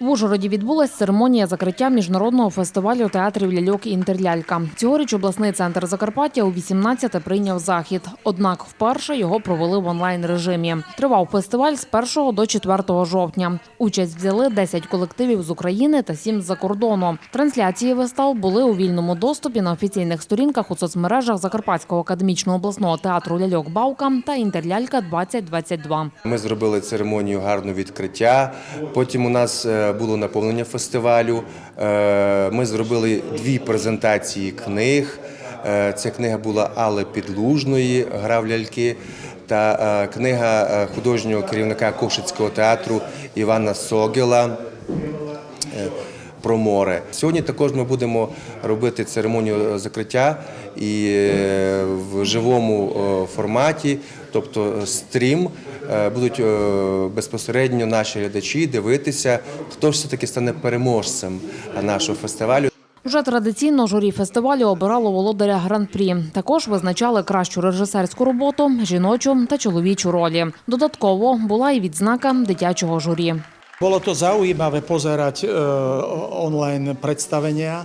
В Ужгороді відбулась церемонія закриття міжнародного фестивалю театрів ляльок «Інтерлялька». Цьогоріч обласний центр Закарпаття у 18-те прийняв захід. Однак вперше його провели в онлайн режимі. Тривав фестиваль з 1 до 4 жовтня. Участь взяли 10 колективів з України та 7 з-за кордону. Трансляції вистав були у вільному доступі на офіційних сторінках у соцмережах Закарпатського академічного обласного театру ляльок Бавка та «Інтерлялька 2022 Ми зробили церемонію гарного відкриття. Потім у нас е, було наповнення фестивалю. Е, Ми зробили дві презентації книг. Е, Ця книга була Алли Підлужної Гра в ляльки та е, книга художнього керівника Кошицького театру Івана Согела про море. Сьогодні також ми будемо робити церемонію закриття і в живому форматі, тобто стрім. Е, Будуть е, безпосередньо наші глядачі дивитися, хто ж все-таки стане переможцем нашого фестивалю. Вже традиційно журі фестивалю обирало володаря гран-прі. Також визначали кращу режисерську роботу, жіночу та чоловічу ролі. Додатково була і відзнака дитячого журі. Bolo to zaujímavé pozerať e, онлайн представлення.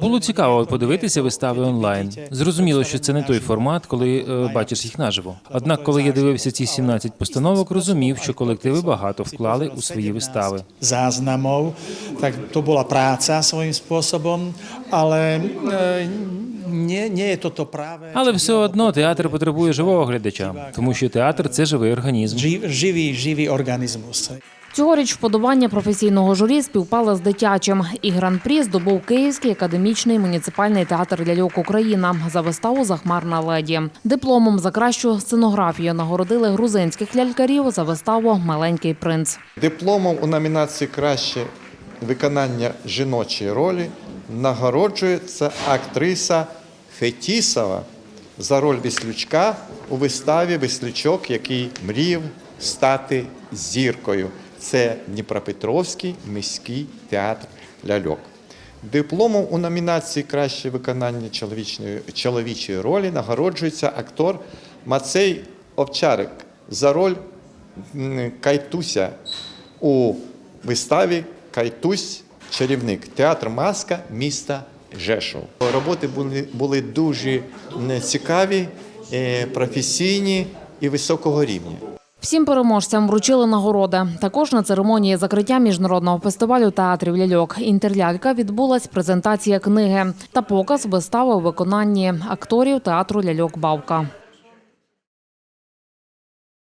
Було цікаво подивитися вистави онлайн. Зрозуміло, що це не той формат, коли е, бачиш їх наживо. Однак, коли я дивився ці 17 постановок, розумів, що колективи багато вклали у свої вистави. Záznamov, tak to bola práca svojím spôsobom, ale e, nie, nie je toto práve Але все одно театр потребує живого глядача, тому що театр це живий організм. živý, živý, živý organizmus. Цьогоріч вподобання професійного журі співпало з дитячим. І гран-прі здобув Київський академічний муніципальний театр ляльок Україна за виставу Захмарна леді. Дипломом за кращу сценографію нагородили грузинських лялькарів за виставу Маленький принц. Дипломом у номінації Краще виконання жіночої ролі нагороджується актриса Фетісова за роль Віслючка у виставі Віслючок, який мріяв стати зіркою. Це Дніпропетровський міський театр ляльок. Дипломом у номінації Краще виконання чоловічної, чоловічої ролі нагороджується актор Мацей Овчарик за роль Кайтуся у виставі Кайтусь чарівник театр Маска міста Жешов. Роботи були, були дуже цікаві, е, професійні і високого рівня. Всім переможцям вручили нагороди. Також на церемонії закриття міжнародного фестивалю театрів ляльок «Інтерлялька» відбулась презентація книги та показ вистави у виконанні акторів театру ляльок Бавка.